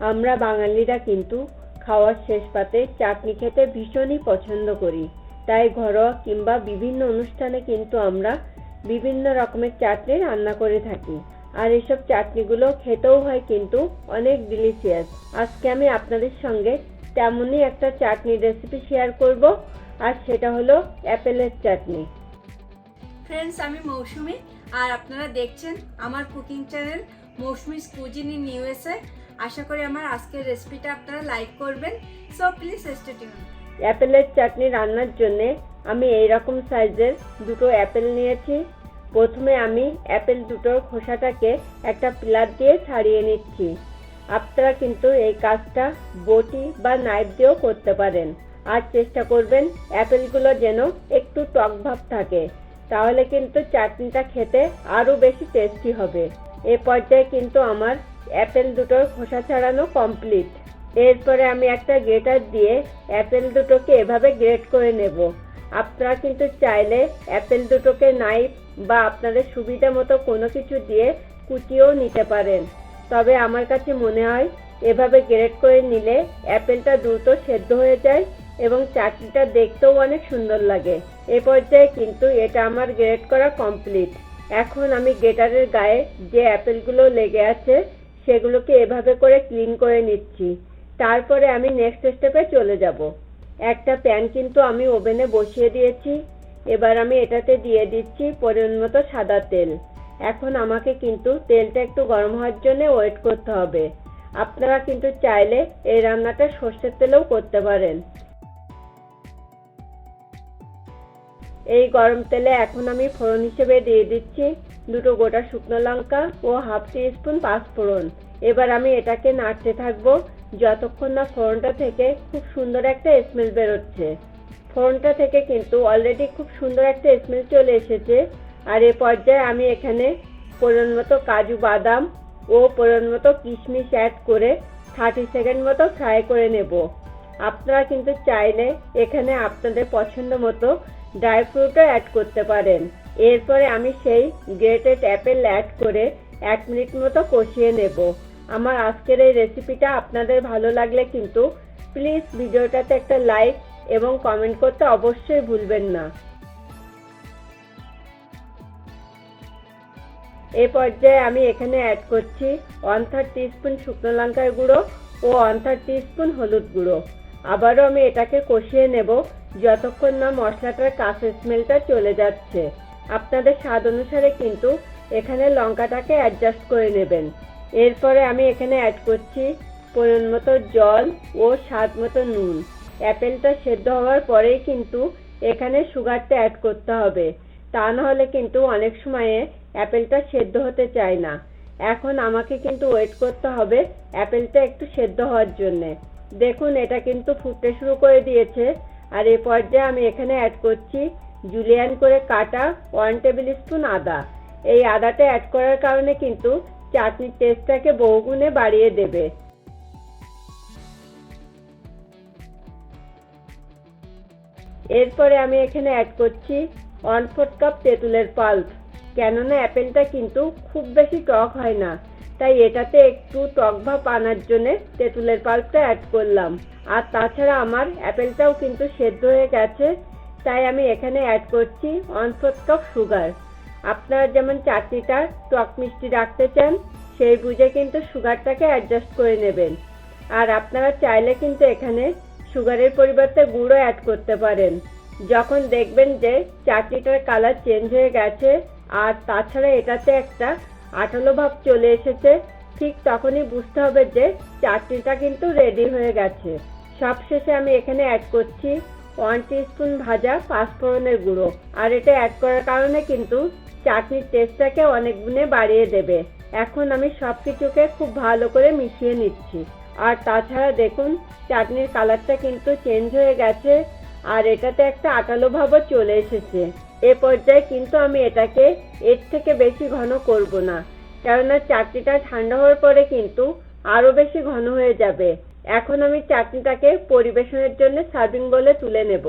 আমরা বাঙালিরা কিন্তু খাওয়ার শেষ পাতে চাটনি খেতে ভীষণই পছন্দ করি। তাই ঘরোয়া কিংবা বিভিন্ন অনুষ্ঠানে কিন্তু আমরা বিভিন্ন রকমের চাটনি রান্না করে থাকি। আর এসব চাটনিগুলো খেতেও হয় কিন্তু অনেক ডিলিশিয়াস আজকে আমি আপনাদের সঙ্গে তেমনই একটা চাটনির রেসিপি শেয়ার করব, আর সেটা হলো অ্যাপেলের চাটনি। ফ্রেন্ডস আমি মৌসুমি, আর আপনারা দেখছেন আমার cooking channel Mousumi's cuisine in USA আশা করি আমার আজকের রেসিপিটা আপনারা লাইক করবেন। সো প্লিজ স্টে টিউন অ্যাপেলের চাটনি রান্নার জন্য আমি এই রকম সাইজের দুটো অ্যাপেল নিয়েছি। প্রথমে আমি অ্যাপেল দুটোর খোসাটাকে একটা পিলার দিয়ে ছাড়িয়ে নিচ্ছি। আপনারা কিন্তু এই কাজটা বটি বা নাইফ দিয়েও করতে পারেন। আর চেষ্টা করবেন অ্যাপেলগুলো যেন একটু টক ভাব থাকে। তাহলে কিন্তু চাটনিটা খেতে আরও বেশি টেস্টি হবে। এ পর্যায়ে কিন্তু আমার অ্যাপেল দুটোর খোসা ছাড়ানো কমপ্লিট এরপরে আমি একটা গ্রেটার দিয়ে অ্যাপেল দুটোকে এভাবে গ্রেট করে নেব। আপনারা কিন্তু চাইলে অ্যাপেল দুটোকে নাইফ বা আপনাদের সুবিধা মতো কোনো কিছু দিয়ে কুচিয়েও নিতে পারেন। তবে আমার কাছে মনে হয় এভাবে গ্রেট করে নিলে অ্যাপেলটা দ্রুত সেদ্ধ হয়ে যায় এবং চাটনিটা দেখতেও অনেক সুন্দর লাগে। এ পর্যায়ে কিন্তু এটা আমার গ্রেট করা কমপ্লিট এখন আমি গ্রেটারের গায়ে যে অ্যাপেলগুলো লেগে আছে সেগুলোকে এভাবে করে ক্লিন করে নিচ্ছি। তারপরে আমি নেক্সট স্টেপে চলে যাব। একটা প্যান কিন্তু আমি ওভেনে বসিয়ে দিয়েছি। এবার আমি এটাতে দিয়ে দিচ্ছি পরিমাণ মতো সাদা তেল। এখন আমাকে কিন্তু তেলটা একটু গরম হওয়ার জন্য ওয়েট করতে হবে। আপনারা কিন্তু চাইলে এই রান্নাটা সর্ষের তেলেও করতে পারেন। এই গরম তেলে এখন আমি ফোড়ন হিসেবে দিয়ে দিচ্ছি। দুটো গোটা শুকনো লঙ্কা ও হাফ টি স্পুন পাঁচফোড়ন। এবার আমি এটাকে নাড়তে থাকব, যতক্ষণ না ফোড়নটা থেকে খুব সুন্দর একটা স্মেল বেরোচ্ছে। ফোড়নটা থেকে কিন্তু অলরেডি খুব সুন্দর একটা স্মেল চলে এসেছে। আর এ পর্যায়ে আমি এখানে পরিমাণ মতো কাজু বাদাম ও পরিমাণ মতো কিশমিশ অ্যাড করে থার্টি সেকেন্ড মতো ফ্রাই করে নেব। আপনারা কিন্তু চাইলে এখানে আপনাদের পছন্দ মতো ড্রাই ফ্রুটও অ্যাড করতে পারেন। এরপরে আমি সেই গ্রেটেড অ্যাপেল অ্যাড করে এক মিনিট মতো কষিয়ে নেব। আমার আজকের এই রেসিপিটা আপনাদের ভালো লাগলে কিন্তু প্লিজ ভিডিওটাতে একটা লাইক এবং কমেন্ট করতে অবশ্যই ভুলবেন না। এই পর্যায়ে আমি এখানে অ্যাড করছি ওয়ান থার্ড টিস্পুন শুকনো লঙ্কার গুঁড়ো ও ওয়ান থার্ড টিস্পুন হলুদ গুঁড়ো। আবারও আমি এটাকে কষিয়ে নেব যতক্ষণ না মশলাটার কাঁচা স্মেলটা চলে যাচ্ছে। আপনাদের স্বাদ অনুসারে কিন্তু এখানে লঙ্কাটাকে অ্যাডজাস্ট করে নেবেন। এরপরে আমি এখানে অ্যাড করছি পরিমাণ মতো জল ও স্বাদ মতো নুন। অ্যাপেলটা সেদ্ধ হওয়ার পরেই কিন্তু এখানে সুগারটা অ্যাড করতে হবে। তা নাহলে কিন্তু অনেক সময়ে অ্যাপেলটা সেদ্ধ হতে চায় না। এখন আমাকে কিন্তু ওয়েট করতে হবে অ্যাপেলটা একটু সেদ্ধ হওয়ার জন্যে। দেখুন, এটা কিন্তু ফুটতে শুরু করে দিয়েছে। আর এ পর্যায়ে আমি এখানে অ্যাড করছি জুলিয়ান করে কাটা ওয়ান টেবিল স্পুন আদা। এই আদাটা অ্যাড করার কারণে কিন্তু চাটনির টেস্টটাকে বহুগুণে বাড়িয়ে দেবে। এরপরে আমি এখানে অ্যাড করছি ওয়ান ফোর্থ কাপ তেঁতুলের পাল্প কেননা অ্যাপেলটা কিন্তু খুব বেশি টক হয় না, তাই এটাতে একটু টক ভাব আনার জন্য তেঁতুলের পাল্পটা অ্যাড করলাম। আর তাছাড়া আমার অ্যাপেলটাও কিন্তু সেদ্ধ হয়ে গেছে তাই আমি এখানে অ্যাড করছি ওয়ান ফোর্থ কাপ সুগার আপনারা যেমন চাটনিটা টক মিষ্টি রাখতে চান, সেই বুঝে কিন্তু সুগারটাকে অ্যাডজাস্ট করে নেবেন। আর আপনারা চাইলে কিন্তু এখানে সুগারের পরিবর্তে গুঁড়ো অ্যাড করতে পারেন। যখন দেখবেন যে চাটনিটার কালার চেঞ্জ হয়ে গেছে, আর তাছাড়া এটাতে একটা আঠালো ভাব চলে এসেছে, ঠিক তখনই বুঝতে হবে যে চাটনিটা কিন্তু রেডি হয়ে গেছে। সবশেষে আমি এখানে অ্যাড করছি ওয়ান স্পুন ভাজা পাঁচফোড়নের গুঁড়ো। আর এটা অ্যাড করার কারণে কিন্তু চাটনির টেস্টটাকে অনেক গুণে বাড়িয়ে দেবে। এখন আমি সব কিছুকে খুব ভালো করে মিশিয়ে নিচ্ছি। আর তাছাড়া দেখুন, চাটনির কালারটা কিন্তু চেঞ্জ হয়ে গেছে, আর এটাতে একটা আটালো ভাবও চলে এসেছে। এ পর্যায়ে কিন্তু আমি এটাকে এর থেকে বেশি ঘন করব না, কেননা চাটনিটা ঠান্ডা হওয়ার পরে কিন্তু আরও বেশি ঘন হয়ে যাবে। এখন আমি চাটনিটাকে পরিবেশনের জন্য সার্ভিং বলে তুলে নেব।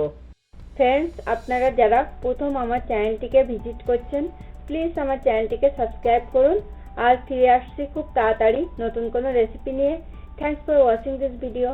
ফ্রেন্ডস আপনারা যারা প্রথম আমার চ্যানেলটিকে ভিজিট করছেন প্লিজ আমার চ্যানেলটিকে সাবস্ক্রাইব করুন। আর ফিরে আসছি খুব তাড়াতাড়ি নতুন কোনো রেসিপি নিয়ে। Thanks for watching this video.